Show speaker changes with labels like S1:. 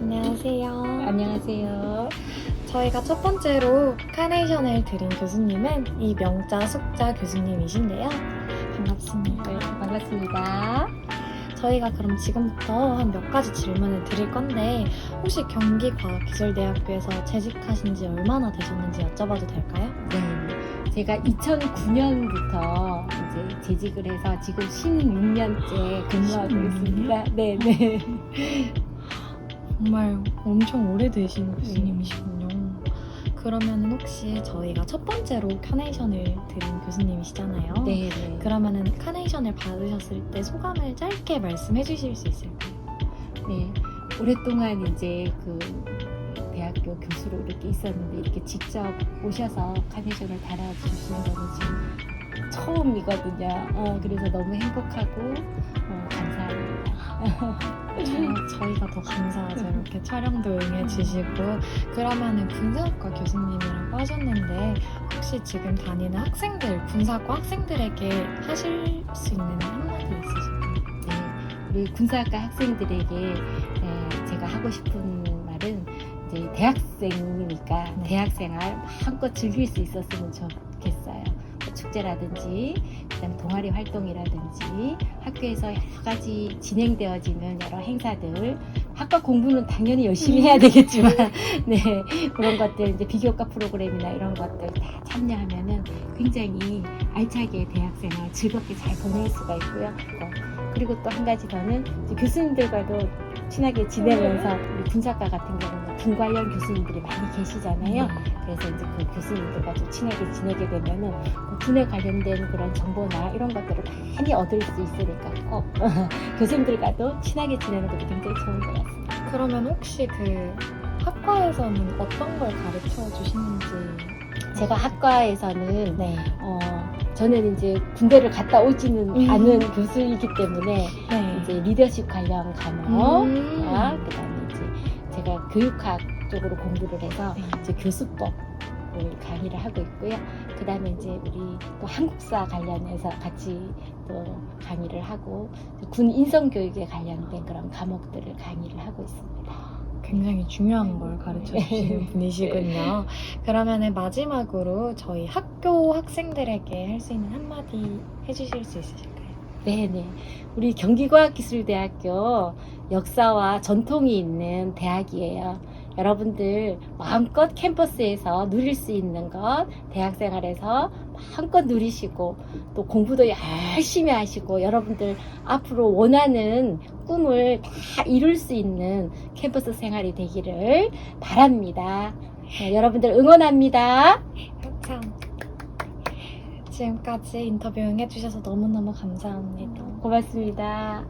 S1: 안녕하세요.
S2: 안녕하세요.
S1: 저희가 첫 번째로 카네이션을 드린 교수님은 이명자 숙자 교수님이신데요. 반갑습니다.
S2: 네, 반갑습니다.
S1: 저희가 그럼 지금부터 한 몇 가지 질문을 드릴 건데 혹시 경기과학기술대학교에서 재직하신 지 얼마나 되셨는지 여쭤봐도 될까요?
S2: 네. 제가 2009년부터 이제 재직을 해서 지금 16년째 근무하고
S1: 16년?
S2: 있습니다. 네, 네.
S1: 정말 엄청 오래되신 교수님이시군요. 그러면 혹시 저희가 첫 번째로 카네이션을 드린 교수님이시잖아요.
S2: 네, 네.
S1: 그러면은 카네이션을 받으셨을 때 소감을 짧게 말씀해 주실 수 있을까요?
S2: 네. 오랫동안 이제 그 대학교 교수로 이렇게 있었는데 이렇게 직접 오셔서 카네이션을 달아주시는 거는 지금 처음이거든요. 어, 그래서 너무 행복하고 어, 감사합니다.
S1: 저- 저희가 더 감사하죠. 이렇게 촬영도 응해주시고 그러면은 군사학과 교수님이라고 하셨는데 혹시 지금 다니는 학생들, 군사학과 학생들에게 하실 수 있는 한마디 있으실까요?
S2: 네, 우리 군사학과 학생들에게 에, 제가 하고 싶은 말은 이제 대학생이니까
S1: 네.
S2: 대학생활 마음껏 즐길 수 있었으면 좋겠어요. 뭐 축제라든지 그다음 동아리 활동이라든지 학교에서 여러 가지 진행되어지는 여러 행사들 학과 공부는 당연히 열심히 해야 되겠지만 네 그런 것들 이제 비교과 프로그램이나 이런 것들 다 참여하면은 굉장히 알차게 대학생활 즐겁게 잘 보낼 수가 있고요. 어, 그리고 또 한 가지 더는 교수님들과도 친하게 지내면서 우리 군사과 같은 경우는 군 관련 교수님들이 많이 계시잖아요. 그래서 이제 그 교수님들과 좀 친하게 지내게 되면은 그 군에 관련된 그런 정보나 이런 것들을 많이 얻을 수 있으니까 꼭 교수님들과도 친하게 지내는 것도 굉장히 좋은 것 같습니다.
S1: 그러면 혹시 그 학과에서는 어떤 걸 가르쳐 주시는지
S2: 제가 학과에서는
S1: 네.
S2: 어, 저는 이제 군대를 갔다 오지는
S1: 음.
S2: 않은 교수이기 때문에
S1: 네.
S2: 이제 리더십 관련 과목,
S1: 음.
S2: 아, 그다음에 이제 제가 교육학 쪽으로 공부를 해서
S1: 네.
S2: 이제 교수법을 강의를 하고 있고요. 그 다음에 이제 우리 또 한국사 관련해서 같이 또 강의를 하고 군 인성 교육에 관련된 그런 과목들을 강의를 하고 있습니다.
S1: 굉장히 중요한 걸 가르쳐 주시는 분이시군요. 그러면은 마지막으로 저희 학교 학생들에게 할 수 있는 한마디 해주실 수 있으실까요?
S2: 네네. 우리 경기과학기술대학교 역사와 전통이 있는 대학이에요. 여러분들 마음껏 캠퍼스에서 누릴 수 있는 것, 대학생활에서 마음껏 누리시고, 또 공부도 열심히 하시고, 여러분들 앞으로 원하는 꿈을 다 이룰 수 있는 캠퍼스 생활이 되기를 바랍니다. 네, 여러분들 응원합니다.
S1: 참 지금까지 인터뷰 응해주셔서 너무너무 감사합니다.
S2: 고맙습니다.